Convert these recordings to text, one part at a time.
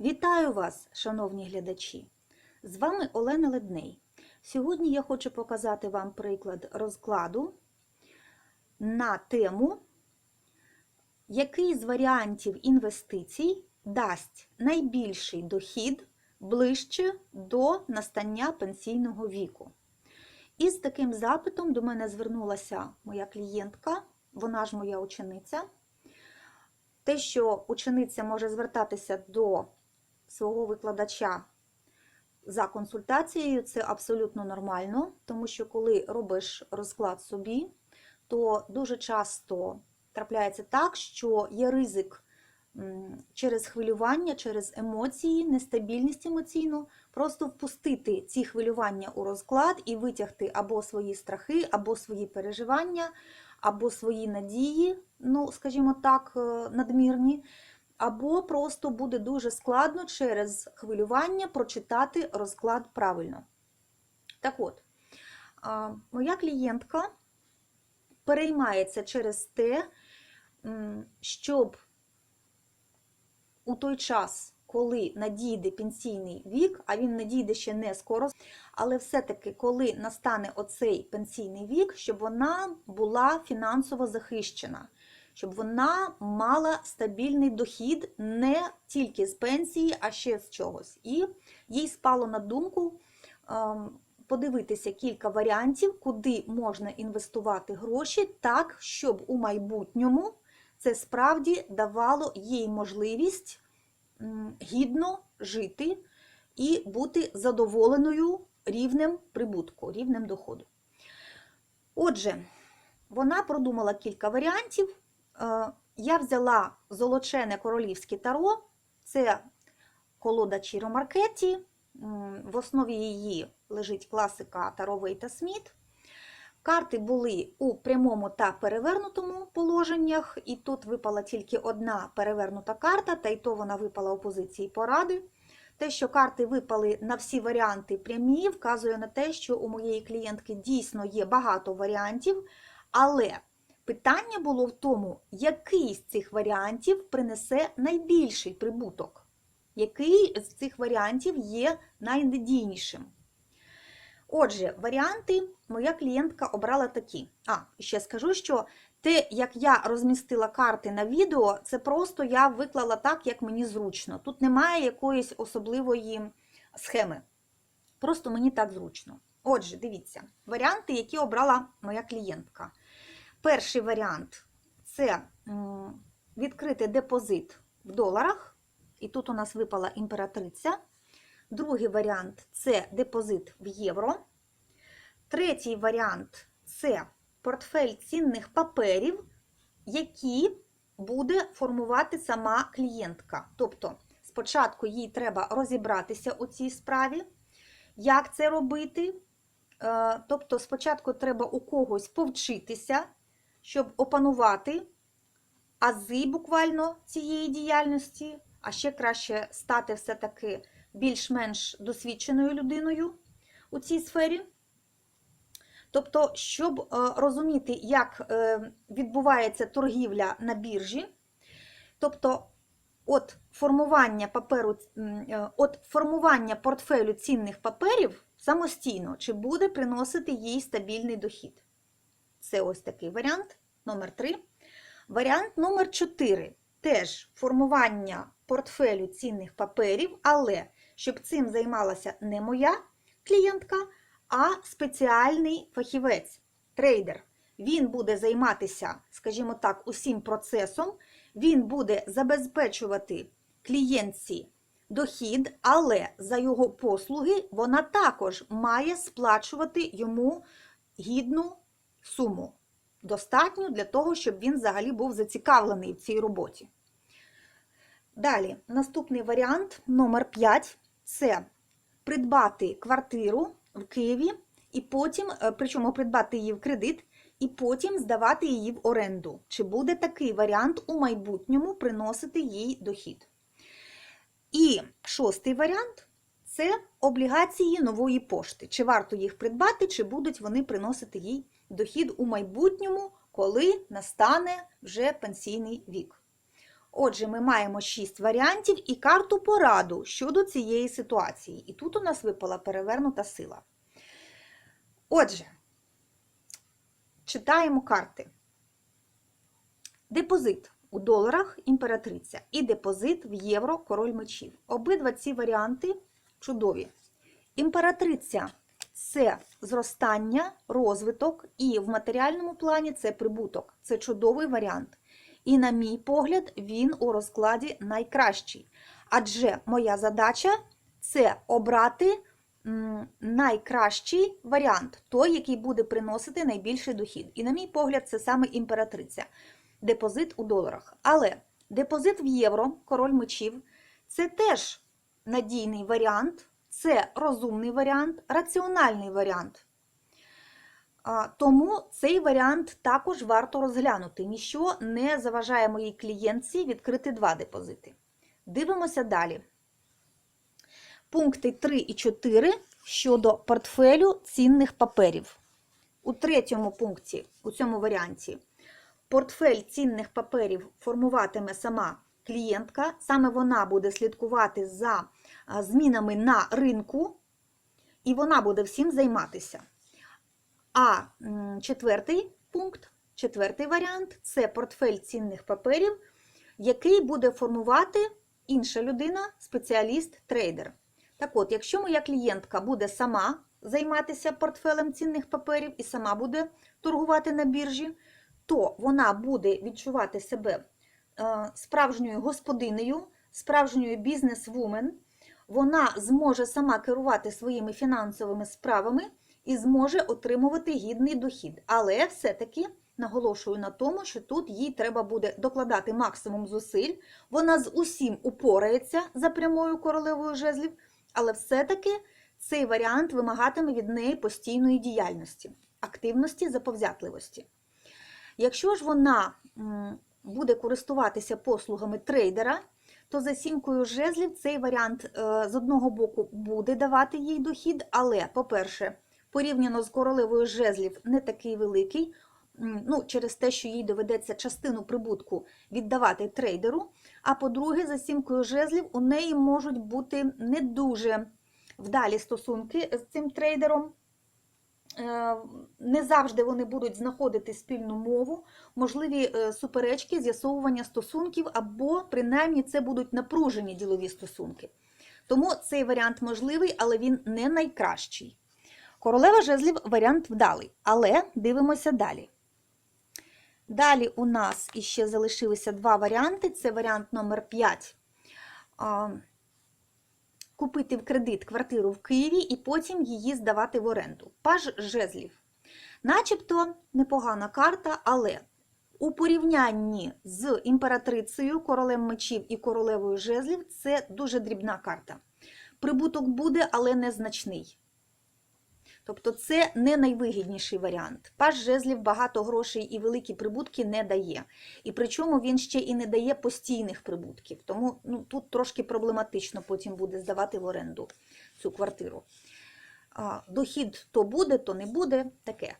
Вітаю вас, шановні глядачі! З вами Олена Ледней. Сьогодні я хочу показати вам приклад розкладу на тему, який з варіантів інвестицій дасть найбільший дохід ближче до настання пенсійного віку. І з таким запитом до мене звернулася моя клієнтка, вона ж моя учениця. Те, що учениця може звертатися до свого викладача. За консультацією, це абсолютно нормально, тому що коли робиш розклад собі, то дуже часто трапляється так, що є ризик через хвилювання, через емоції, нестабільність емоційну, просто впустити ці хвилювання у розклад і витягти або свої страхи, або свої переживання, або свої надії, ну, скажімо так, надмірні, або просто буде дуже складно через хвилювання прочитати розклад правильно. Так от, моя клієнтка переймається через те, щоб у той час, коли надійде пенсійний вік, а він надійде ще не скоро, але все-таки, коли настане оцей пенсійний вік, щоб вона була фінансово захищена, щоб вона мала стабільний дохід не тільки з пенсії, а ще з чогось. І їй спало на думку подивитися кілька варіантів, куди можна інвестувати гроші так, щоб у майбутньому це справді давало їй можливість гідно жити і бути задоволеною рівнем прибутку, рівнем доходу. Отже, вона продумала кілька варіантів. Я взяла золочене королівське таро, це колода Чіро Маркеті, в основі її лежить класика Таро Вейта Сміт. Карти були у прямому та перевернутому положеннях, і тут випала тільки одна перевернута карта, та й то вона випала у позиції поради. Те, що карти випали на всі варіанти прямі, вказує на те, що у моєї клієнтки дійсно є багато варіантів, але питання було в тому, який з цих варіантів принесе найбільший прибуток, який з цих варіантів є найнадійнішим. Отже, варіанти моя клієнтка обрала такі. А, ще скажу, що те, як я розмістила карти на відео, це просто я виклала так, як мені зручно. Тут немає якоїсь особливої схеми. Просто мені так зручно. Отже, дивіться, варіанти, які обрала моя клієнтка. Перший варіант це відкрити депозит в доларах. І тут у нас випала імператриця. Другий варіант це депозит в євро. Третій варіант це портфель цінних паперів, які буде формувати сама клієнтка. Тобто, спочатку їй треба розібратися у цій справі, як це робити. Е, тобто, спочатку треба у когось повчитися, щоб опанувати ази буквально цієї діяльності, а ще краще стати все-таки більш-менш досвідченою людиною у цій сфері. Тобто, щоб розуміти, як е, відбувається торгівля на біржі, тобто от формування паперу, е, от формування портфелю цінних паперів самостійно, чи буде приносити їй стабільний дохід. Це ось такий варіант номер 3 Варіант номер 4 теж формування портфелю цінних паперів, але щоб цим займалася не моя клієнтка, а спеціальний фахівець, трейдер. Він буде займатися, скажімо так, усім процесом, він буде забезпечувати клієнтці дохід, але за його послуги вона також має сплачувати йому гідну суму. Достатньо для того, щоб він взагалі був зацікавлений в цій роботі. Далі, наступний варіант номер 5 це придбати квартиру в Києві, і потім, е, причому придбати її в кредит, і потім здавати її в оренду. Чи буде такий варіант у майбутньому приносити їй дохід? І шостий варіант це облігації нової пошти. Чи варто їх придбати, чи будуть вони приносити їй дохід у майбутньому, коли настане вже пенсійний вік. Отже, ми маємо 6 варіантів і карту пораду щодо цієї ситуації. І тут у нас випала перевернута сила. Отже, читаємо карти. Депозит у доларах імператриця і депозит в євро король мечів. Обидва ці варіанти чудові. Імператриця це зростання, розвиток, і в матеріальному плані це прибуток. Це чудовий варіант. І, на мій погляд, він у розкладі найкращий. Адже моя задача це обрати найкращий варіант, той, який буде приносити найбільший дохід. І, на мій погляд, це саме імператриця. Депозит у доларах. Але депозит в євро, король мечів, це теж надійний варіант, це розумний варіант, раціональний варіант. Тому цей варіант також варто розглянути. Ніщо не заважає моїй клієнтці відкрити два депозити. Дивимося далі. Пункти 3 і 4 щодо портфелю цінних паперів. У третьому пункті, у цьому варіанті, портфель цінних паперів формуватиме сама клієнтка. Саме вона буде слідкувати за змінами на ринку, і вона буде всім займатися. А четвертий пункт, четвертий варіант це портфель цінних паперів, який буде формувати інша людина, спеціаліст, трейдер. Так от, якщо моя клієнтка буде сама займатися портфелем цінних паперів і сама буде торгувати на біржі, то вона буде відчувати себе справжньою господинею, справжньою бізнес-вумен, вона зможе сама керувати своїми фінансовими справами і зможе отримувати гідний дохід. Але все-таки наголошую на тому, що тут їй треба буде докладати максимум зусиль. Вона з усім упорається за прямою королевою жезлів, але все-таки цей варіант вимагатиме від неї постійної діяльності, активності, заповзятливості. Якщо ж вона буде користуватися послугами трейдера, то за сімкою жезлів цей варіант е, з одного боку буде давати їй дохід, але, по-перше, порівняно з королевою жезлів не такий великий, ну, через те, що їй доведеться частину прибутку віддавати трейдеру. А по-друге, за сімкою жезлів у неї можуть бути не дуже вдалі стосунки з цим трейдером. Е, Не завжди вони будуть знаходити спільну мову, можливі е, суперечки, з'ясовування стосунків, або принаймні це будуть напружені ділові стосунки. Тому цей варіант можливий, але він не найкращий. Королева жезлів варіант вдалий, але дивимося далі. Далі у нас іще залишилися два варіанти. Це варіант номер 5. Купити в кредит квартиру в Києві і потім її здавати в оренду. Паж жезлів. Начебто непогана карта, але у порівнянні з імператрицею, королем мечів і королевою жезлів це дуже дрібна карта. Прибуток буде, але незначний. Тобто це не найвигідніший варіант. Паж жезлів багато грошей і великі прибутки не дає. І причому він ще і не дає постійних прибутків. Тому ну, тут трошки проблематично потім буде здавати в оренду цю квартиру. А, Дохід то буде, то не буде. Таке.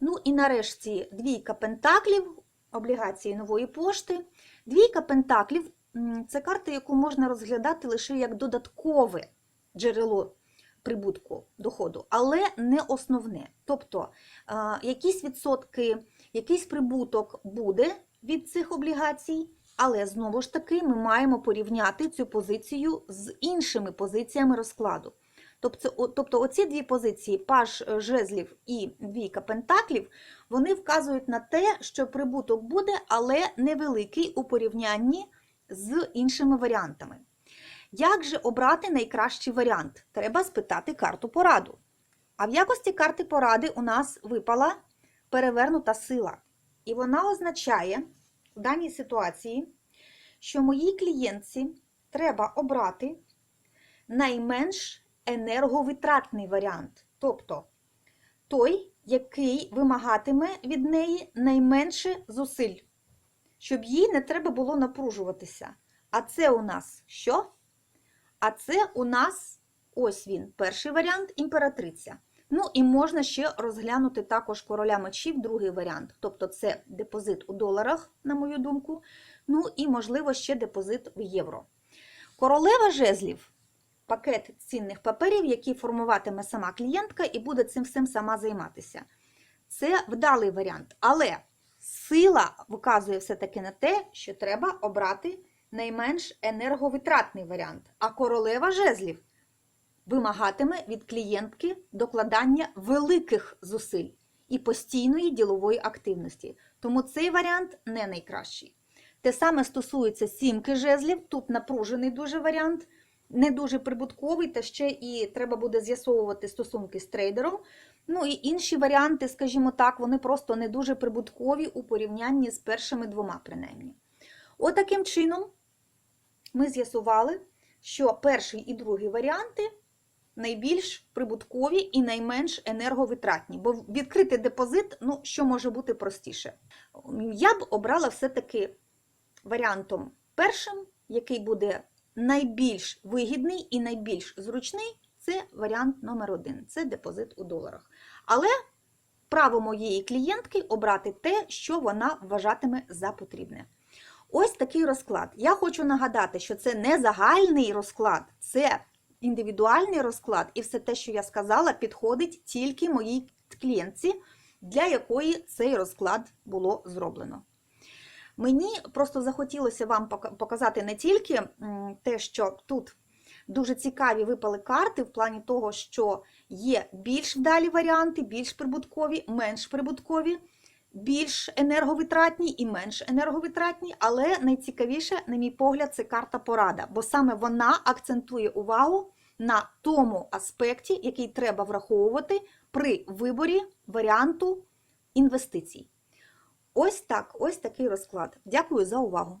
Ну і нарешті двійка пентаклів, облігації нової пошти. Двійка пентаклів це карта, яку можна розглядати лише як додаткове джерело прибутку доходу, але не основне. Тобто якісь відсотки, якийсь прибуток буде від цих облігацій, але знову ж таки ми маємо порівняти цю позицію з іншими позиціями розкладу. Тобто, тобто оці дві позиції, паш жезлів і двійка пентаклів, вони вказують на те, що прибуток буде, але невеликий у порівнянні з іншими варіантами. Як же обрати найкращий варіант? Треба спитати карту пораду. А в якості карти поради у нас випала перевернута сила. І вона означає в даній ситуації, що моїй клієнтці треба обрати найменш енерговитратний варіант. Тобто той, який вимагатиме від неї найменше зусиль, щоб їй не треба було напружуватися. А це у нас що? А це у нас ось він, перший варіант імператриця. Ну і можна ще розглянути також короля мечів, другий варіант. Тобто це депозит у доларах, на мою думку, ну і, можливо, ще депозит в євро. Королева жезлів пакет цінних паперів, який формуватиме сама клієнтка і буде цим всім сама займатися. Це вдалий варіант, але сила вказує все-таки на те, що треба обрати найменш енерговитратний варіант. А королева жезлів вимагатиме від клієнтки докладання великих зусиль і постійної ділової активності. Тому цей варіант не найкращий. Те саме стосується сімки жезлів, тут напружений дуже варіант, не дуже прибутковий, та ще і треба буде з'ясовувати стосунки з трейдером. Ну і інші варіанти, скажімо так, вони просто не дуже прибуткові у порівнянні з першими двома, принаймні. Отаким чином ми з'ясували, що перший і другий варіанти найбільш прибуткові і найменш енерговитратні. Бо відкрити депозит, ну, що може бути простіше? Я б обрала все-таки варіантом першим, який буде найбільш вигідний і найбільш зручний, це варіант номер один це депозит у доларах. Але право моєї клієнтки обрати те, що вона вважатиме за потрібне. Ось такий розклад. Я хочу нагадати, що це не загальний розклад, це індивідуальний розклад, і все те, що я сказала, підходить тільки моїй клієнтці, для якої цей розклад було зроблено. Мені просто захотілося вам показати не тільки те, що тут дуже цікаві випали карти, в плані того, що є більш вдалі варіанти, більш прибуткові, менш прибуткові, більш енерговитратні і менш енерговитратні, але найцікавіше, на мій погляд, це карта порада, бо саме вона акцентує увагу на тому аспекті, який треба враховувати при виборі варіанту інвестицій. Ось так, ось такий розклад. Дякую за увагу!